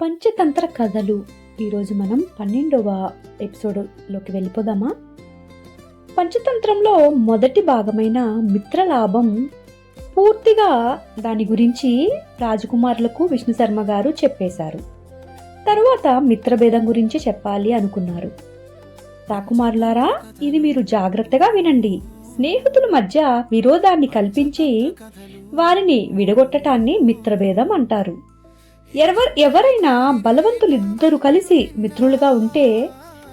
పంచతంత్ర కథలు. ఈరోజు మనం పన్నెండవ ఎపిసోడ్లోకి వెళ్ళిపోదామా? పంచతంత్రంలో మొదటి భాగమైన మిత్రలాభం పూర్తిగా దాని గురించి రాజకుమారులకు విష్ణు శర్మ గారు చెప్పేశారు. తరువాత మిత్రభేదం గురించి చెప్పాలి అనుకున్నారు. రాకుమారులారా ఇది మీరు జాగ్రత్తగా వినండి. స్నేహితుల మధ్య విరోధాన్ని కల్పించి వారిని విడగొట్టటాన్ని మిత్రభేదం అంటారు. ఎవరు ఎవరైనా బలవంతులిద్దరూ కలిసి మిత్రులుగా ఉంటే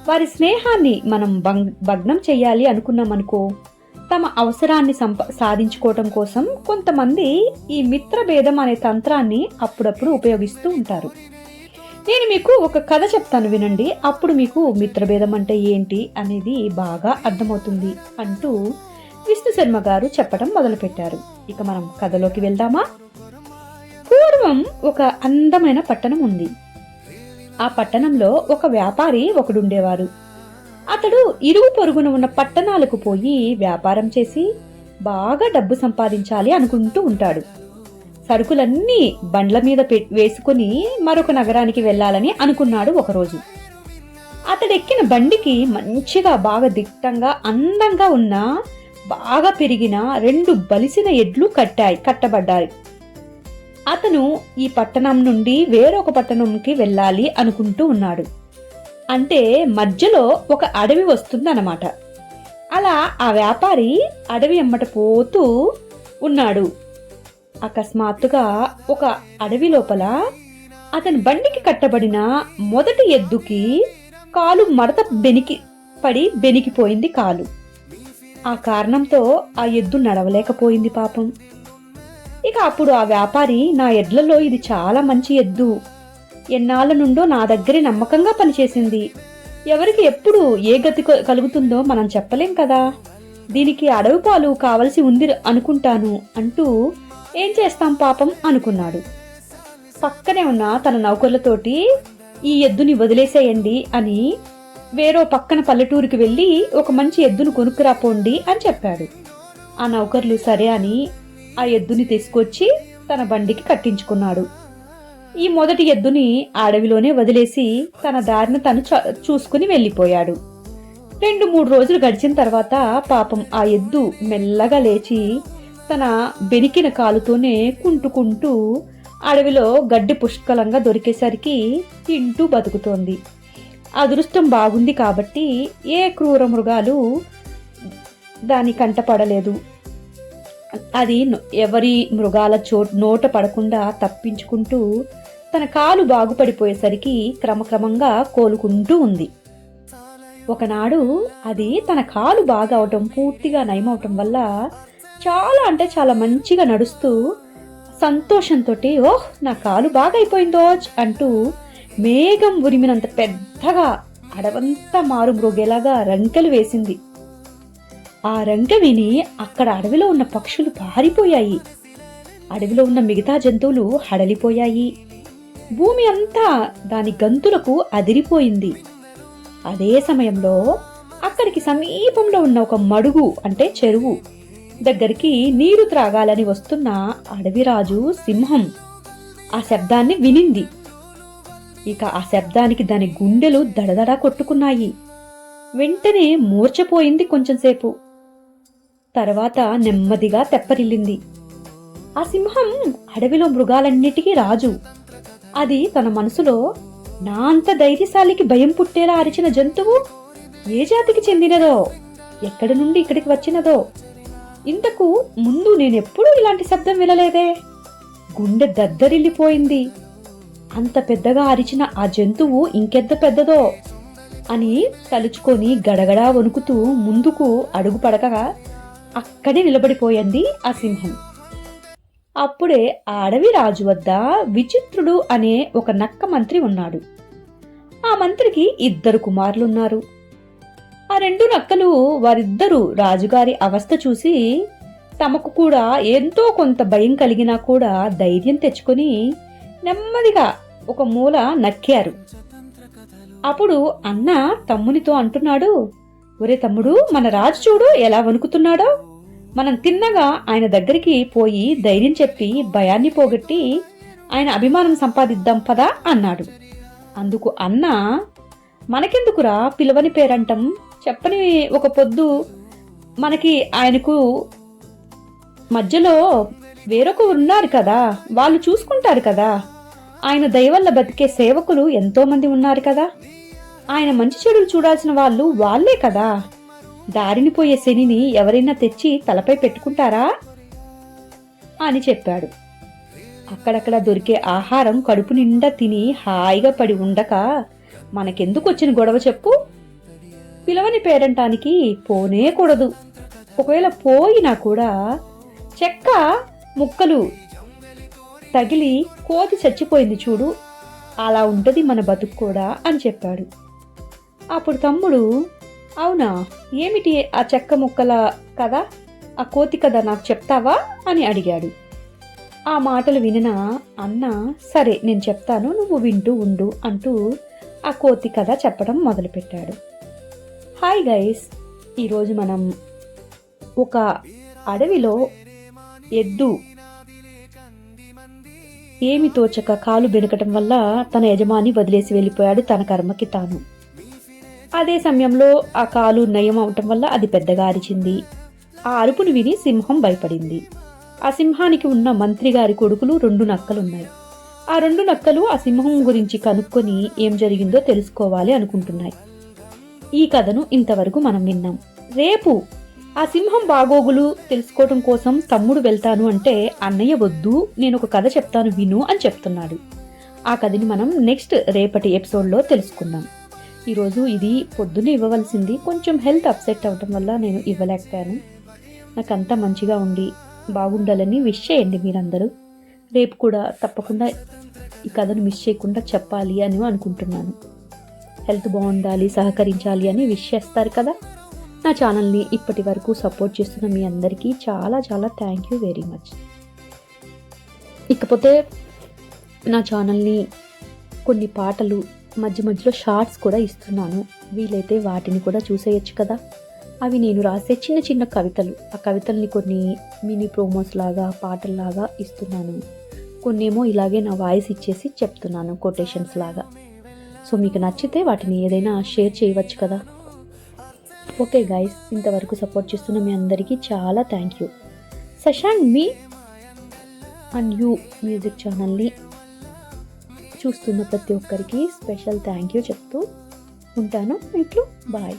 వారి స్నేహాన్ని మనం భంగ్- భగ్నం చేయాలి అనుకున్నామనుకో తమ అవసరాన్ని సంప సాధించుకోవటం కోసం కొంతమంది ఈ మిత్రభేదం అనే తంత్రాన్ని అప్పుడప్పుడు ఉపయోగిస్తూ ఉంటారు. నేను మీకు ఒక కథ చెప్తాను వినండి. అప్పుడు మీకు మిత్రభేదం అంటే ఏంటి అనేది బాగా అర్థమవుతుంది అంటూ విష్ణు శర్మ గారు చెప్పడం మొదలుపెట్టారు. ఇక మనం కథలోకి వెళ్దామా? పూర్వం ఒక అందమైన పట్టణం ఉంది. ఆ పట్టణంలో ఒక వ్యాపారి ఒకడుండేవారు. అతడు ఇరుగు పొరుగున ఉన్న పట్టణాలకు పోయి వ్యాపారం చేసి బాగా డబ్బు సంపాదించాలి అనుకుంటూ ఉంటాడు. సరుకులన్నీ బండ్ల మీద పె- వేసుకుని మరొక నగరానికి వెళ్ళాలని అనుకున్నాడు ఒకరోజు. అతడెక్కిన బండికి మంచిగా బాగా దిట్టంగా అందంగా ఉన్న బాగా పెరిగిన రెండు బలిసిన ఎడ్లు కట్టాయి కట్టబడ్డాయి. అతను ఈ పట్టణం నుండి వేరొక పట్టణంకి వెళ్ళాలి అనుకుంటూ ఉన్నాడు. అంటే మధ్యలో ఒక అడవి వస్తుందన్నమాట. అలా ఆ వ్యాపారి అడవి ఎమ్మట పోతూ ఉన్నాడు. అకస్మాత్తుగా ఒక అడవి లోపల అతని బండికి కట్టబడిన మొదటి ఎద్దుకి కాలు మడత బెనికి పడి బెనికిపోయింది కాలు. ఆ కారణంతో ఆ ఎద్దు నడవలేకపోయింది పాపం. ఇక అప్పుడు ఆ వ్యాపారి నా ఎడ్లలో ఇది చాలా మంచి ఎద్దు. ఎన్నాళ్ళ నుండో నా దగ్గరే నమ్మకంగా పనిచేసింది. ఎవరికి ఎప్పుడు ఏ గతి కలుగుతుందో మనం చెప్పలేం కదా. దీనికి అడవి పాలు కావలసి ఉంది అనుకుంటాను అంటూ ఏం చేస్తాం పాపం అనుకున్నాడు. పక్కనే ఉన్న తన నౌకర్లతోటి ఈ ఎద్దుని వదిలేసేయండి అని వేరో పక్కన పల్లెటూరికి వెళ్ళి ఒక మంచి ఎద్దును కొనుక్కురాపోండి అని చెప్పాడు. ఆ నౌకర్లు సరే అని ఆ ఎద్దుని తీసుకొచ్చి తన బండికి కట్టించుకున్నాడు. ఈ మొదటి ఎద్దుని అడవిలోనే వదిలేసి తన దారిన తను చ- చూసుకుని వెళ్ళిపోయాడు. రెండు మూడు రోజులు గడిచిన తర్వాత పాపం ఆ ఎద్దు మెల్లగా లేచి తన బెనికిన కాలుతోనే కుంటుకుంటూ అడవిలో గడ్డి పుష్కలంగా దొరికేసరికి తింటూ బతుకుతోంది. అదృష్టం బాగుంది కాబట్టి ఏ క్రూర మృగాలు దాని కంట పడలేదు. అది ఎవరి మృగాల చో నోట పడకుండా తప్పించుకుంటూ తన కాలు బాగుపడిపోయేసరికి క్రమక్రమంగా కోలుకుంటూ ఉంది. ఒకనాడు అది తన కాలు బాగా అవటం పూర్తిగా నయమవటం వల్ల చాలా అంటే చాలా మంచిగా నడుస్తూ సంతోషంతో ఓహ్ నా కాలు బాగా అయిపోయిందో అంటూ మేఘం ఉరిమినంత పెద్దగా అడవంతా మారు మృగేలాగా రంకెలు వేసింది. ఆ రంక విని అక్కడ అడవిలో ఉన్న పక్షులు పారిపోయాయి. అడవిలో ఉన్న మిగతా జంతువులు హడలిపోయాయి. భూమి అంతా దాని గంతులకు అదిరిపోయింది. అదే సమయంలో అక్కడికి సమీపంలో ఉన్న ఒక మడుగు అంటే చెరువు దగ్గరికి నీరు త్రాగాలని వస్తున్న అడవిరాజు సింహం ఆ శబ్దాన్ని వినింది. ఇక ఆ శబ్దానికి దాని గుండెలు దడదడా కొట్టుకున్నాయి. వెంటనే మూర్చపోయింది కొంచెంసేపు తర్వాత నెమ్మదిగా తెప్పరిల్లింది. ఆ సింహం అడవిలో మృగాలన్నిటికీ రాజు. అది తన మనసులో నా అంత ధైర్యశాలికి భయం పుట్టేలా అరిచిన జంతువు ఏ జాతికి చెందినదో ఎక్కడి నుండి ఇక్కడికి వచ్చినదో. ఇంతకు ముందు నేనెప్పుడూ ఇలాంటి శబ్దం వినలేదే. గుండె దద్దరిల్లిపోయింది. అంత పెద్దగా అరిచిన ఆ జంతువు ఇంకెంత పెద్దదో అని తలుచుకొని గడగడా వణుకుతూ ముందుకు అడుగు పడకగా అక్కడే నిలబడిపోయింది ఆ సింహం. అప్పుడే ఆ అడవి రాజు వద్ద విచిత్రుడు అనే ఒక నక్క మంత్రి ఉన్నాడు. ఆ మంత్రికి ఇద్దరు కుమారులున్నారు. ఆ రెండు నక్కలు వారిద్దరూ రాజుగారి అవస్థ చూసి తమకు కూడా ఎంతో కొంత భయం కలిగినా కూడా ధైర్యం తెచ్చుకొని నెమ్మదిగా ఒక మూల నక్కారు. అప్పుడు అన్న తమ్మునితో అంటున్నాడు ఒరే తమ్ముడు మన రాజు చూడు ఎలా వణుకుతున్నాడో. మనం తిన్నగా ఆయన దగ్గరికి పోయి ధైర్యం చెప్పి భయాన్ని పోగొట్టి ఆయన అభిమానం సంపాదిద్దాం పదా అన్నాడు. అందుకు అన్న మనకెందుకురా పిలవని పేరంటం? చెప్పని ఒక పొద్దు మనకి ఆయనకు మధ్యలో వేరొక ఉన్నారు కదా వాళ్ళు చూసుకుంటారు కదా. ఆయన దయవల్ల బతికే సేవకులు ఎంతోమంది ఉన్నారు కదా. ఆయన మంచి చెడులు చూడాల్సిన వాళ్ళు వాళ్ళే కదా. దారిని పోయే శనిని ఎవరైనా తెచ్చి తలపై పెట్టుకుంటారా? అని చెప్పాడు. అక్కడక్కడ దొరికే ఆహారం కడుపు నిండా తిని హాయిగా పడి ఉండక మనకెందుకు వచ్చిన గొడవ చెప్పు? పిలవని పేరంటానికి పోనే కూడదు. ఒకవేళ పోయినా కూడా చెక్క ముక్కలు తగిలి కోతి చచ్చిపోయింది చూడు అలా ఉంటది మన బతుకు కూడా అని చెప్పాడు. అప్పుడు తమ్ముడు అవునా? ఏమిటి ఆ చెక్క ముక్కల కదా ఆ కోతి కథ నాకు చెప్తావా? అని అడిగాడు. ఆ మాటలు వినిన అన్న సరే నేను చెప్తాను నువ్వు వింటూ ఉండు అంటూ ఆ కోతి కథ చెప్పడం మొదలుపెట్టాడు. హాయ్ గైస్ ఈరోజు మనం ఒక అడవిలో ఎద్దు ఏమి తోచక కాలు బెనకటం వల్ల తన యజమాని వదిలేసి వెళ్ళిపోయాడు తన కర్మకి తాను. అదే సమయంలో ఆ కాలు నయం అవటం వల్ల అది పెద్దగా అరిచింది. ఆ అరుపును విని సింహం భయపడింది. ఆ సింహానికి ఉన్న మంత్రి గారి కొడుకులు రెండు నక్కలున్నాయి. ఆ రెండు నక్కలు ఆ సింహం గురించి కనుక్కొని ఏం జరిగిందో తెలుసుకోవాలి అనుకుంటున్నాయి. ఈ కథను ఇంతవరకు మనం విన్నాం. రేపు ఆ సింహం బాగోగులు తెలుసుకోవటం కోసం తమ్ముడు వెళ్తాను అంటే అన్నయ్య వద్దు నేను ఒక కథ చెప్తాను విను అని చెప్తున్నాడు. ఆ కథని మనం నెక్స్ట్ రేపటి ఎపిసోడ్లో తెలుసుకుందాం. ఈరోజు ఇది పొద్దున్నే ఇవ్వవలసింది. కొంచెం హెల్త్ అప్సెట్ అవటం వల్ల నేను ఇవ్వలేకపోయాను. నాకు అంతా మంచిగా ఉండి బాగుండాలని విష్ చేయండి మీరందరూ. రేపు కూడా తప్పకుండా ఈ కథను మిస్ చేయకుండా చెప్పాలి అని అనుకుంటున్నాను. హెల్త్ బాగుండాలి సహకరించాలి అని విష్ చేస్తారు కదా? నా ఛానల్ని ఇప్పటి వరకు సపోర్ట్ చేస్తున్న మీ అందరికీ చాలా చాలా థ్యాంక్ యూ వెరీ మచ్ ఇకపోతే నా ఛానల్ని కొన్ని పాటలు మధ్య మధ్యలో షార్ట్స్ కూడా ఇస్తున్నాను. వీలైతే వాటిని కూడా చూసేయచ్చు కదా. అవి నేను రాసే చిన్న చిన్న కవితలు. ఆ కవితల్ని కొన్ని మినీ ప్రోమోస్ లాగా పాటల్లాగా ఇస్తున్నాను. కొన్నేమో ఇలాగే నా వాయిస్ ఇచ్చేసి చెప్తున్నాను కొటేషన్స్ లాగా. సో మీకు నచ్చితే వాటిని ఏదైనా షేర్ చేయవచ్చు కదా. ఓకే గైస్ ఇంతవరకు సపోర్ట్ చేస్తున్న మీ అందరికీ చాలా thank you. Sashank me and you music ఛానల్ని చూస్తున్న ప్రతి ఒక్కరికి స్పెషల్ థ్యాంక్ యూ చెప్తూ ఉంటాను. ఇట్లు బాయ్.